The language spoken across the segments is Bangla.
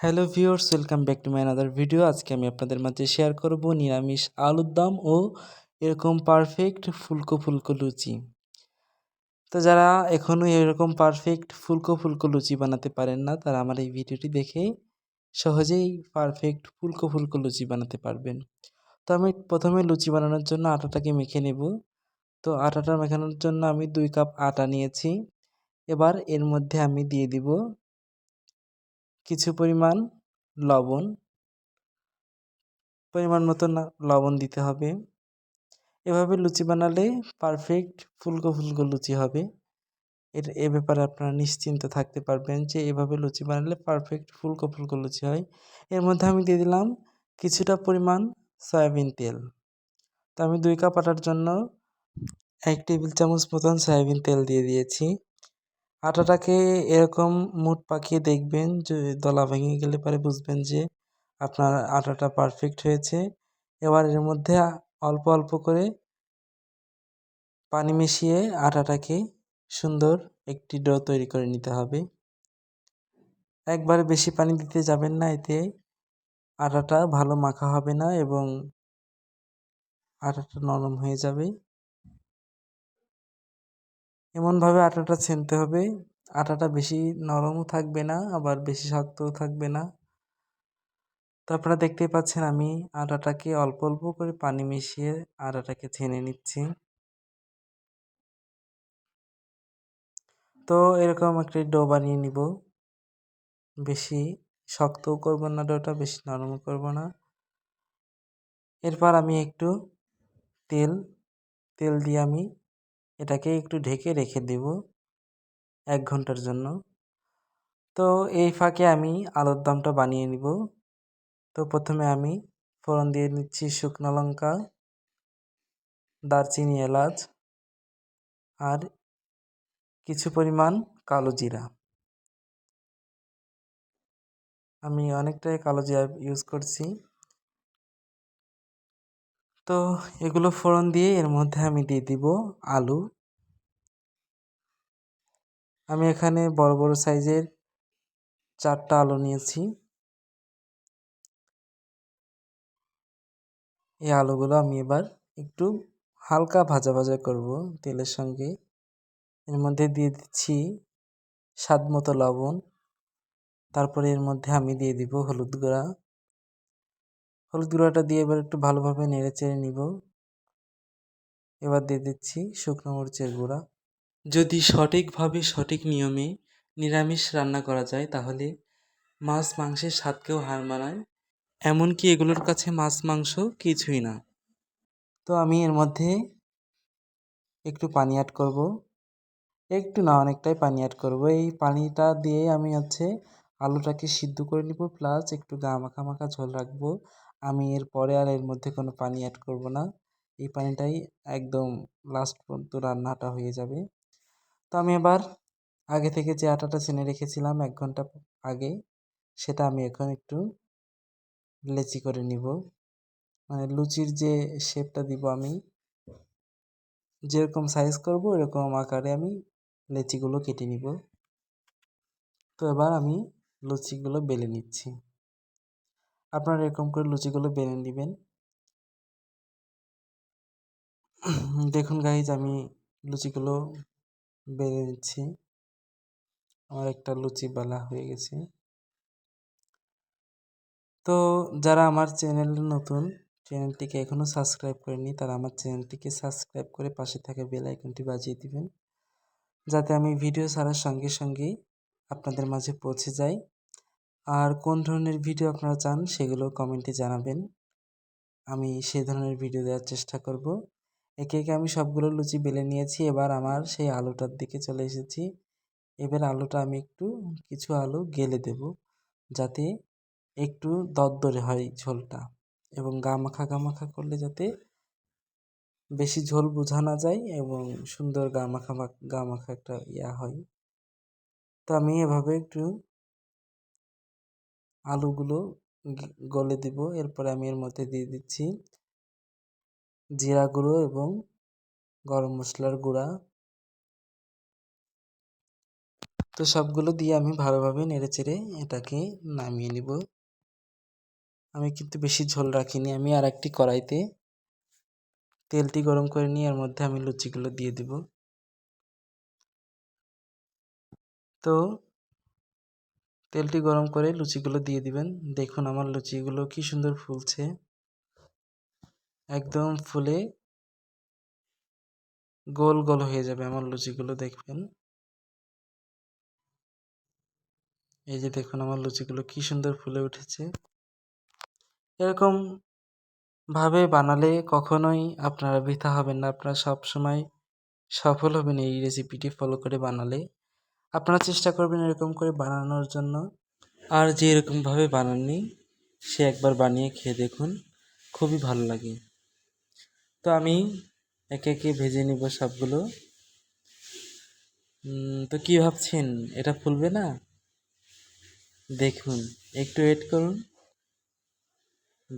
Hello viewers, welcome back to my another video. আজকে আমি আপনাদের মাঝে শেয়ার করব নিরামিষ আলুর দম ও এরকম পারফেক্ট ফুলকো ফুলকো লুচি। তো যারা এখনও এরকম পারফেক্ট ফুলকো ফুলকো লুচি বানাতে পারেন না, তারা আমার এই ভিডিওটি দেখে সহজেই পারফেক্ট ফুলকো ফুলকো লুচি বানাতে পারবেন। তো আমি প্রথমে লুচি বানানোর জন্য আটাটাকে মেখে নেব। তো আটাটা মেখানোর জন্য আমি দুই কাপ আটা নিয়েছি। এবার এর মধ্যে আমি দিয়ে দিব কিছু পরিমাণ লবণ, পরিমাণ মতো লবণ দিতে হবে। এভাবে লুচি বানালে পারফেক্ট ফুলকো ফুলকো লুচি হবে। এর, এ ব্যাপারে আপনারা নিশ্চিন্ত থাকতে পারবেন যে এভাবে লুচি বানালে পারফেক্ট ফুলকো ফুলকো লুচি হয়। এর মধ্যে আমি দিয়ে দিলাম কিছুটা পরিমাণ সয়াবিন তেল। তো আমি দুই কাপ আটার জন্য এক টেবিল চামচ মতন সয়াবিন তেল দিয়ে দিয়েছি। আটাটাকে এরকম মুট পাকিয়ে দেখবেন যে দলা ভেঙে গেলে পরে বুঝবেন যে আপনার আটাটা পারফেক্ট হয়েছে। এবার এর মধ্যে অল্প অল্প করে পানি মিশিয়ে আটাটাকে সুন্দর একটি ডো তৈরি করে নিতে হবে। একবারে বেশি পানি দিতে যাবেন না, এতে আটাটা ভালো মাখা হবে না এবং আটাটা নরম হয়ে যাবে। এমনভাবে আটাটা ছেনতে হবে। আটাটা বেশি নরমও থাকবে না, আবার বেশি শক্তও থাকবে না। তো আপনারা দেখতেই পাচ্ছেন আমি আটাটাকে অল্প অল্প করে পানি মিশিয়ে আটাটাকে ছেনে নিচ্ছি। তো এরকম একটি ডো বানিয়ে নিব। বেশি শক্তও করব না ডোটা, বেশি নরমও করব না। এরপর আমি একটু তেল তেল দিয়ে আমি এটাকে একটু ঢেকে রেখে দেব এক ঘণ্টার জন্য। তো এই ফাঁকে আমি আলুর দমটা বানিয়ে নিব। তো প্রথমে আমি ফোড়ন দিয়ে নিচ্ছি শুকনো লঙ্কা, দারচিনি, এলাচ আর কিছু পরিমাণ কালো জিরা। আমি অনেকটাই কালো জিরা ইউজ করছি। তো এগুলো ফোড়ন দিয়ে এর মধ্যে আমি দিয়ে দিব আলু। আমি এখানে বড় বড় সাইজের চারটা আলু নিয়েছি। এই আলুগুলো আমি এবার একটু হালকা ভাজা ভাজা করব তেলের সঙ্গে। এর মধ্যে দিয়ে দিচ্ছি স্বাদ মতো লবণ। তারপরে এর মধ্যে আমি দিয়ে দিব হলুদ গুঁড়া। হলুদ গুঁড়াটা দিয়ে এবার একটু ভালোভাবে নেড়ে চেড়ে নিব। এবার দিয়ে দিচ্ছি শুকনো মরিচের গুঁড়া। যদি সঠিকভাবে সঠিক নিয়মে নিরামিষ রান্না করা যায়, তাহলে মাছ মাংসের স্বাদকেও হার মানায়। এমনকি এগুলোর কাছে মাছ মাংস কিছুই না। তো আমি এর মধ্যে একটু পানি অ্যাড করব। একটু না, অনেকটাই পানি অ্যাড করব। এই পানিটা দিয়ে আমি হচ্ছে আলুটাকে সিদ্ধ করে নিব প্লাস একটু গা মাখা মাখা ঝোল রাখব। আমি এর পরে আর এর মধ্যে কোনো পানি অ্যাড করব না। এই পানিটাই একদম লাস্ট পর্যন্ত রান্নাটা হয়ে যাবে। তো আমি এবার আগে থেকে যে আটাটা চেনে রেখেছিলাম এক ঘণ্টা আগে, সেটা আমি এখন একটু লেচি করে নিব। মানে লুচির যে শেপটা দিব আমি, যেরকম সাইজ করব, এরকম আকারে আমি লেচিগুলো কেটে নিব। তো এবার আমি লুচিগুলো বেলে নিচ্ছি। আপনারা এরকম করে লুচিগুলো বেলে নেবেন। দেখুন গাইজ আমি লুচিগুলো বেলে নিচ্ছি। আমার একটা লুচি বেলা হয়ে গেছে। তো যারা আমার চ্যানেলে নতুন চ্যানেলটিকে এখনও সাবস্ক্রাইব করেনি তারা আমার চ্যানেলটিকে সাবস্ক্রাইব করে পাশে থাকা বেল আইকনটি বাজিয়ে দিবেন। যাতে আমি ভিডিও ছাড়ার সঙ্গে সঙ্গে আপনাদের মাঝে পৌঁছে যাই। আর কোন ধরনের ভিডিও আপনারা চান সেগুলো কমেন্টে জানাবেন। আমি সেই ধরনের ভিডিও দেওয়ার চেষ্টা করব। একে একে আমি সবগুলো লুচি বেলে নিয়েছি, এবার আমার সেই আলুটার দিকে চলে এসেছি। এবার আলুটা আমি একটু, কিছু আলু গেলে দেব যাতে একটু দরদরে হয় ঝোলটা এবং গা মাখা গা মাখা করলে যাতে বেশি ঝোল বোঝা না যায় এবং সুন্দর গা মাখা গা মাখা একটা ইয়া হয়। তো আমি এভাবে একটু আলুগুলো গলে দিব। এরপরে আমি এর মধ্যে দিয়ে দিচ্ছি জিরা গুঁড়ো এবং গরম মশলার গুঁড়া। তো সবগুলো দিয়ে আমি ভালোভাবে নেড়েচেড়ে এটাকে নামিয়ে নিব। আমি কিন্তু বেশি ঝোল রাখিনি। আমি আর একটি কড়াইতে তেলটি গরম করে নিয়ে এর মধ্যে আমি লুচিগুলো দিয়ে দিব। তো তেলটি গরম করে লুচিগুলো দিয়ে দিবেন। দেখুন আমার লুচিগুলো কি সুন্দর ফুলছে। একদম ফুলে গোল গোল হয়ে যাবে আমার লুচিগুলো, দেখবেন। এই যে দেখুন আমার লুচিগুলো কি সুন্দর ফুলে উঠেছে। এরকম ভাবে বানালে কখনোই আপনারা বৃথা হবেন না। আপনারা সব সময় সফল হবেন এই রেসিপিটি ফলো করে বানালে। আপনারা চেষ্টা করবেন এরকম করে বানানোর জন্য। আর যে এরকমভাবে বানাননি, সে একবার বানিয়ে খেয়ে দেখুন, খুবই ভালো লাগে। তো আমি একে একে ভেজে নিব সবগুলো। তো কী ভাবছেন? এটা ফুলবে না? দেখুন, একটু ওয়েট করুন।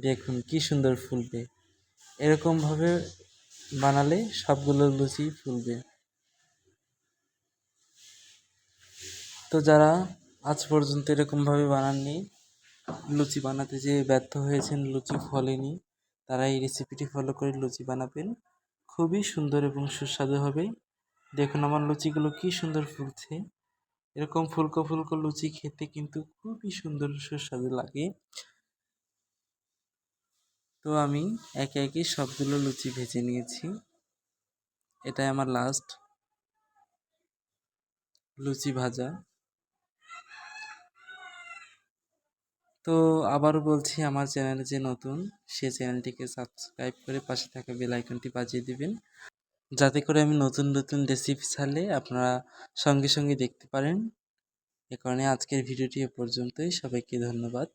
দেখুন, কি সুন্দর ফুলবে। এরকমভাবে বানালে সবগুলো লুচি ফুলবে। তো যারা আজ পর্যন্ত এরকমভাবে বানাননি, লুচি বানাতে যে ব্যর্থ হয়েছেন, লুচি ফলেনি, তারা এই রেসিপিটি ফলো করে লুচি বানাবেন। খুবই সুন্দর এবং সুস্বাদু হবে। দেখুন আমার লুচিগুলো কি সুন্দর ফুলছে। এরকম ফুলকো ফুলকো লুচি খেতে কিন্তু খুবই সুন্দর সুস্বাদু লাগে। তো আমি একে একে সবগুলো লুচি ভেজে নিয়েছি। এটাই আমার লাস্ট লুচি ভাজা। তো আবার বলছি, আমার চ্যানেলে যে নতুন, সে চ্যানেলটিকে সাবস্ক্রাইব করে পাশে থাকা বেল আইকনটি বাজিয়ে দিবেন। যাতে করে আমি নতুন নতুন রেসিপি ছাড়লে আপনারা সঙ্গে সঙ্গে দেখতে পারেন। এ কারণে আজকের ভিডিওটি এ পর্যন্তই। সবাইকে ধন্যবাদ।